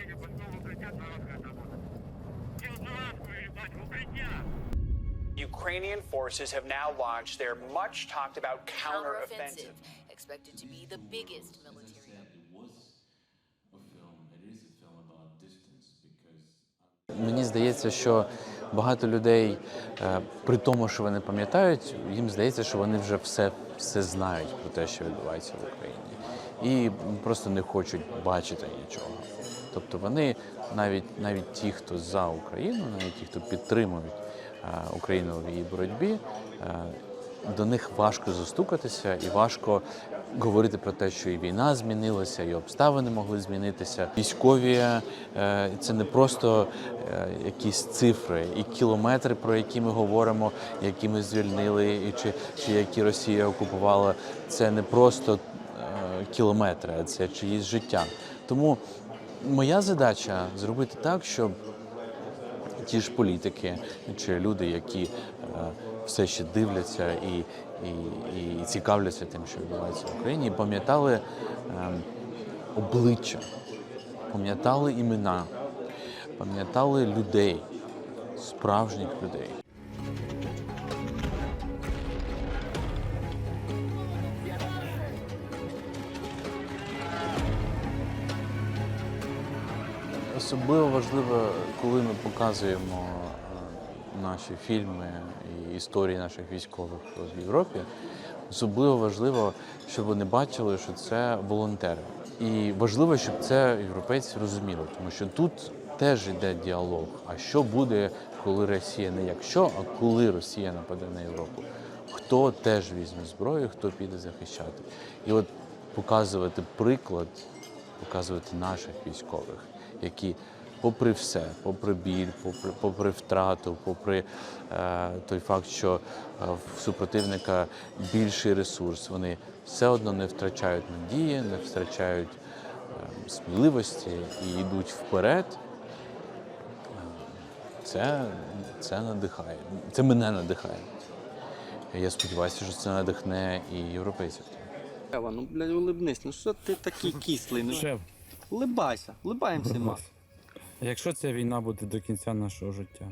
Женя, пошел в укрытие, заводка там. Сел заводку, ебать, в укрытие. Ukrainian forces have now launched their much talked about counteroffensive. expected to be the biggest military. Мені здається, що багато людей, е, при тому, що вони пам'ятають, їм здається, що вони вже все, все знають про те, що відбувається в Україні, і просто не хочуть бачити нічого. Тобто вони навіть навіть ті, хто за Україну, навіть ті, хто підтримують е, Україну в її боротьбі, е, до них важко застукатися і важко говорити про те, що і війна змінилася, і обставини могли змінитися. Військові е, це не просто якісь цифри і кілометри, про які ми говоримо, які ми звільнили, і чи, чи які Росія окупувала. Це не просто кілометри, а це чиїсь життя. Тому моя задача зробити так, щоб ті ж політики чи люди, які е, все ще дивляться і, і, і цікавляться тим, що відбувається в Україні, пам'ятали е, обличчя, пам'ятали імена, пам'ятали людей, справжніх людей. Особливо важливо, коли ми показуємо е, наші фільми і історії наших військових в Європі. Особливо важливо, щоб вони бачили, що це волонтери. І важливо, щоб це європейці розуміли, тому що тут теж йде діалог. А що буде, коли Росія не якщо, а коли Росія нападе на Європу? Хто теж візьме зброю, хто піде захищати? І от показувати приклад показувати наших військових, які, попри все, попри біль, попри, попри втрату, попри е, той факт, що е, в супротивника більший ресурс, вони все одно не втрачають надії, не втрачають е, сміливості і йдуть вперед. Е, Це, це надихає. Це мене надихає. Я сподіваюся, що це надихне і європейців. Ева, ну блядь, улибнись, ну що ти такий кислий? Ну, Шеф, либаємося. якщо ця війна буде до кінця нашого життя,